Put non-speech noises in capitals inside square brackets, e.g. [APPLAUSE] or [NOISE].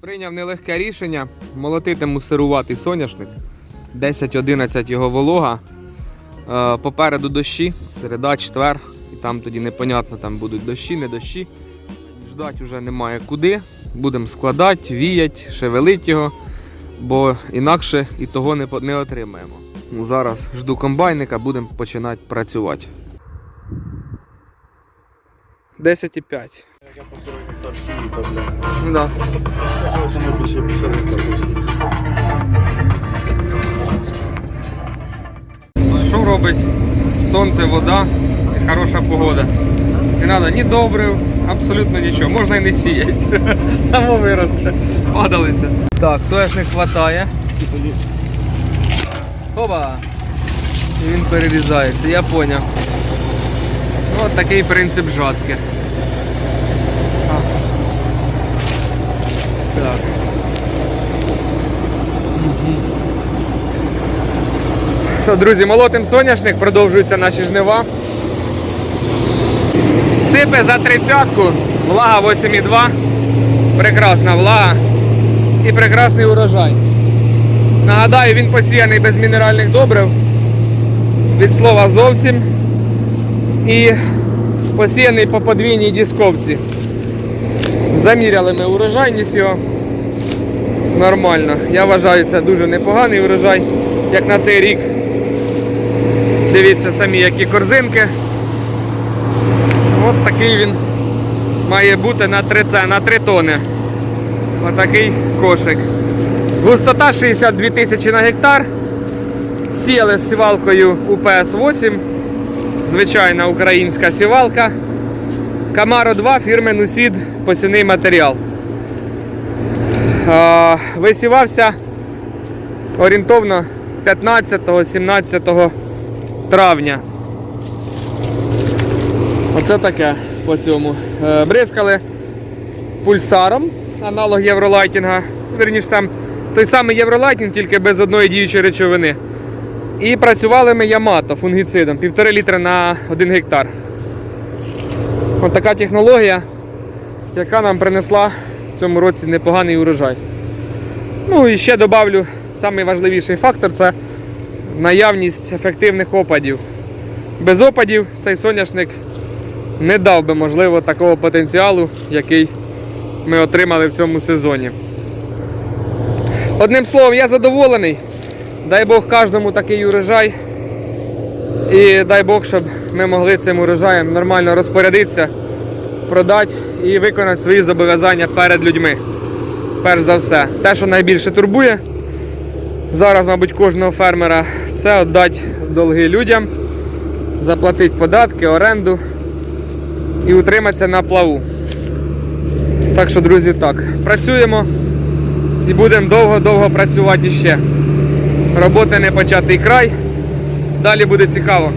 Прийняв нелегке рішення молотити мусируватий соняшник. 10-11 його волога. Е, Попереду дощі, середа, четвер. І там тоді непонятно, там будуть дощі, не дощі. Ждать вже немає куди. Будемо складати, віять, шевелить його, бо інакше і того не, не отримаємо. Зараз жду комбайника, будемо починати працювати. 10,5. Я по 40 гектар сію. Ну да. Більше по 40 гектар. Робить? Сонце, вода і хороша погода. Не треба ні добрив, абсолютно нічого. Можна і не сіяти. [LAUGHS] Само виросте. Падалиця. Так, соєшник хватає. Оба! І він перерізається, я поняв. Ось такий принцип жатки. А. Так. Що, друзі, молотим соняшник, продовжуються наші жнива. Сипе за тридцятку, влага 8,2. Прекрасна влага і прекрасний урожай. Нагадаю, він посіяний без мінеральних добрив. Від слова зовсім. І посіяний по подвійній дісковці. Заміряли ми урожайність його. Нормально. Я вважаю, це дуже непоганий урожай, як на цей рік. Дивіться самі, які корзинки. От такий він має бути на 3, це, на 3 тони. Отакий кошик. Густота 62 тисячі на гектар. Сіяли з сівалкою УПС-8. Звичайна українська сівалка. Камаро 2 фірми Нусід посівний матеріал. Висівався орієнтовно 15-17 травня. Оце таке по цьому. Е, Бризкали пульсаром, аналог євролайтінга. Верніше там той самий євролайтінг, тільки без одної діючої речовини. І працювали ми Ямато фунгіцидом, 1,5 літра на 1 гектар. Ось така технологія, яка нам принесла в цьому році непоганий урожай. Ну і ще добавлю найважливіший фактор це наявність ефективних опадів. Без опадів цей соняшник не дав би, можливо, такого потенціалу, який ми отримали в цьому сезоні. Одним словом, я задоволений. Дай Бог кожному такий урожай. І дай Бог, щоб ми могли цим урожаєм нормально розпорядитися, продати і виконати свої зобов'язання перед людьми. Перш за все, те, що найбільше турбує зараз, мабуть, кожного фермера, це віддати долги людям, заплатити податки, оренду і утриматися на плаву. Так що, друзі, так, працюємо і будемо довго-довго працювати ще. Роботи не початий край. Далі буде цікаво.